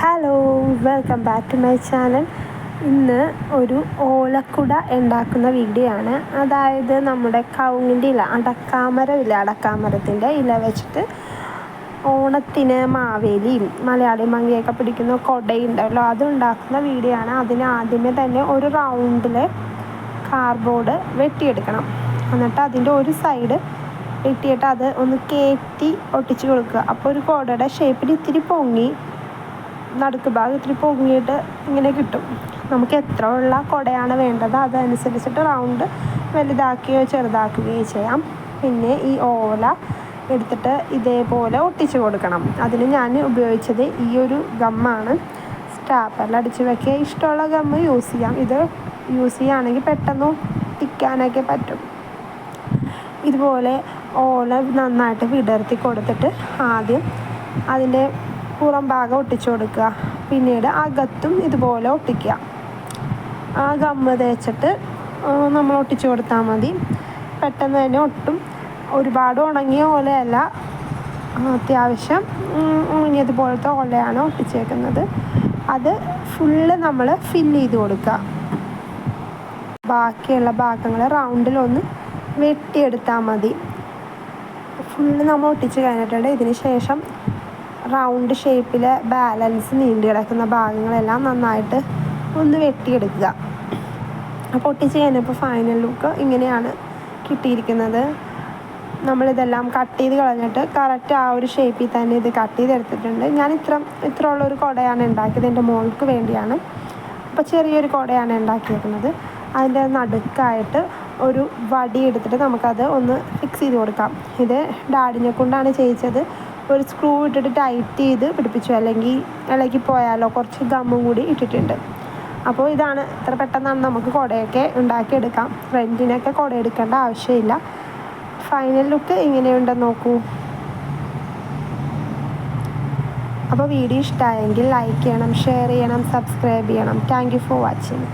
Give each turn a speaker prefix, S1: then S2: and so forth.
S1: Hello welcome back to my channel ഇന്ന് ഒരു ഓലക്കുട ഉണ്ടാക്കുന്ന വീഡിയോ ആണ്. അതായത് നമ്മുടെ കവുങ്ങിന്റെ ഇല അടക്കാമര ഇല്ല അടക്കാമരത്തിന്റെ ഇല വെച്ചിട്ട് ഓണത്തിന് മാവേലിയും മലയാളി മങ്ങിയൊക്കെ പിടിക്കുന്ന കൊടയുണ്ടല്ലോ അതുണ്ടാക്കുന്ന വീഡിയോ ആണ്. അതിന് ആദ്യമേ തന്നെ ഒരു റൗണ്ടിൽ കാർഡ്ബോർഡ് വെട്ടിയെടുക്കണം. എന്നിട്ട് അതിന്റെ ഒരു സൈഡ് വെട്ടിയിട്ട് അത് ഒന്ന് കയറ്റി ഒട്ടിച്ച് കൊടുക്കുക. അപ്പോൾ ഒരു കോടയുടെ ഷേപ്പിൽ ഇത്തിരി പൊങ്ങി നടുക്ക് ഭാഗത്തിൽ പൊങ്ങിയിട്ട് ഇങ്ങനെ കിട്ടും. നമുക്ക് എത്ര ഉള്ള കുടയാണ് വേണ്ടത് അതനുസരിച്ചിട്ട് റൗണ്ട് വലുതാക്കുകയോ ചെറുതാക്കുകയോ ചെയ്യാം. പിന്നെ ഈ ഓല എടുത്തിട്ട് ഇതേപോലെ ഒട്ടിച്ച് കൊടുക്കണം. അതിന് ഞാൻ ഉപയോഗിച്ചത് ഈ ഒരു ഗമ്മാണ്. സ്റ്റാപ്പറിൽ അടിച്ച് വെക്കുക. ഇഷ്ടമുള്ള ഗമ്മ് യൂസ് ചെയ്യാം. ഇത് യൂസ് ചെയ്യുകയാണെങ്കിൽ പെട്ടെന്ന് ഒട്ടിക്കാനൊക്കെ പറ്റും. ഇതുപോലെ ഓല നന്നായിട്ട് വിടർത്തി കൊടുത്തിട്ട് ആദ്യം അതിന്റെ പുറം ഭാഗം ഒട്ടിച്ചു കൊടുക്കുക. പിന്നീട് അകത്തും ഇതുപോലെ ഒട്ടിക്കുക. ആ ഗമ്മ് തേച്ചിട്ട് നമ്മൾ ഒട്ടിച്ചു കൊടുത്താൽ മതി. പെട്ടെന്ന് തന്നെ ഒട്ടും. ഒരുപാട് ഉണങ്ങിയ ഓലയല്ല. അത്യാവശ്യം ഉണങ്ങിയതുപോലത്തെ ഓലയാണ് ഒട്ടിച്ചേക്കുന്നത്. അത് ഫുള്ള് നമ്മൾ ഫില്ല് ചെയ്ത് കൊടുക്കുക. ബാക്കിയുള്ള ഭാഗങ്ങൾ റൗണ്ടിലൊന്ന് വെട്ടിയെടുത്താൽ മതി. ഫുള്ള് നമ്മൾ ഒട്ടിച്ച് കഴിഞ്ഞിട്ടുണ്ട്. ഇതിന് ശേഷം റൗണ്ട് ഷേപ്പിൽ ബാലൻസ് നീണ്ടു കിടക്കുന്ന ഭാഗങ്ങളെല്ലാം നന്നായിട്ട് ഒന്ന് വെട്ടിയെടുക്കുക. അപ്പോൾ ഒട്ടിച്ച് കഴിഞ്ഞപ്പോൾ ഫൈനൽ ലുക്ക് ഇങ്ങനെയാണ് കിട്ടിയിരിക്കുന്നത്. നമ്മളിതെല്ലാം കട്ട് ചെയ്ത് കളഞ്ഞിട്ട് കറക്റ്റ് ആ ഒരു ഷേപ്പിൽ തന്നെ ഇത് കട്ട് ചെയ്തെടുത്തിട്ടുണ്ട്. ഞാൻ ഇത്ര ഇത്ര ഉള്ളൊരു കുടയാണ് ഉണ്ടാക്കിയത് എന്റെ മോൾക്ക് വേണ്ടിയാണ്. അപ്പോൾ ചെറിയൊരു കുടയാണ് ഉണ്ടാക്കിയിരിക്കുന്നത് അതിന്റെ നടുക്കായിട്ട് ഒരു വടി എടുത്തിട്ട് നമുക്കത് ഒന്ന് ഫിക്സ് ചെയ്ത് കൊടുക്കാം. ഇത് ഡാഡിനെ കൊണ്ടാണ് ചെയ്യിച്ചത്. ഒരു സ്ക്രൂ ഇട്ടിട്ട് ടൈറ്റ് ചെയ്ത് പിടിപ്പിച്ചു. അല്ലെങ്കിൽ ഇളകി പോയാലോ കുറച്ച് ഗമ്മും കൂടി ഇട്ടിട്ടുണ്ട്. അപ്പോൾ ഇതാണ് ഇത്ര പെട്ടെന്നാണ് നമുക്ക് കുടയൊക്കെ ഉണ്ടാക്കിയെടുക്കാം. റെന്റിനൊക്കെ കുട എടുക്കേണ്ട ആവശ്യമില്ല. ഫൈനൽ ലുക്ക് ഇങ്ങനെയുണ്ടെന്ന് നോക്കൂ. അപ്പോൾ വീഡിയോ ഇഷ്ടമായെങ്കിൽ ലൈക്ക് ചെയ്യണം ഷെയർ ചെയ്യണം സബ്സ്ക്രൈബ് ചെയ്യണം. Thank for watching